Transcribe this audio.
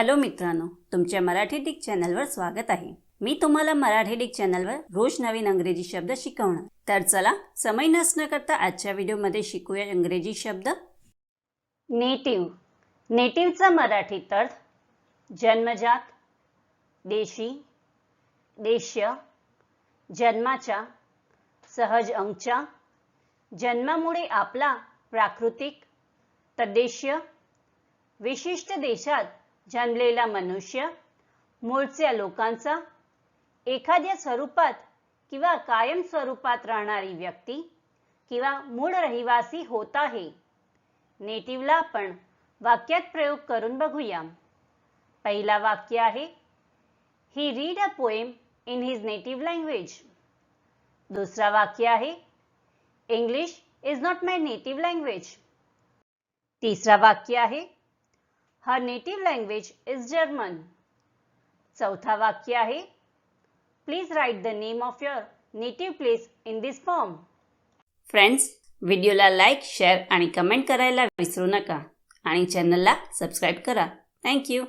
Hello मित्रांनो तुमच्या Marathi Dick चॅनलवर स्वागत आहे. मी तुम्हाला मराठी डिक चॅनलवर रोज नवीन अंग्रेजी शब्द शिकवणार. तर चला समय नसणं करता आजच्या व्हिडिओमध्ये शिकूया इंग्रजी शब्द. नेटिव्ह. नेटिव्हचा मराठीत अर्थ जन्मजात देशी देश्य जन्माच्या सहज अंगच्या जन्मामुळे आपला प्राकृतिक तद्देशीय विशिष्ट देशात जन्मलेला मनुष्य मूळच्या लोकांचा एखाद्या स्वरूपात किंवा कायम स्वरूपात राहणारी व्यक्ती किंवा मूळ रहिवासी होत आहे. नेटिव्हला आपण वाक्यात प्रयोग करून बघूया. पहिला वाक्य आहे he read a poem in his native language दुसरा वाक्य आहे English is not my native language तिसरा वाक्य आहे her native language is German चौथा वाक्य आहे. Please write the name of your native place in this form friends व्हिडिओला लाईक शेअर आणि कमेंट करायला विसरू नका. आणि चॅनलला सबस्क्राईब करा. थँक्यू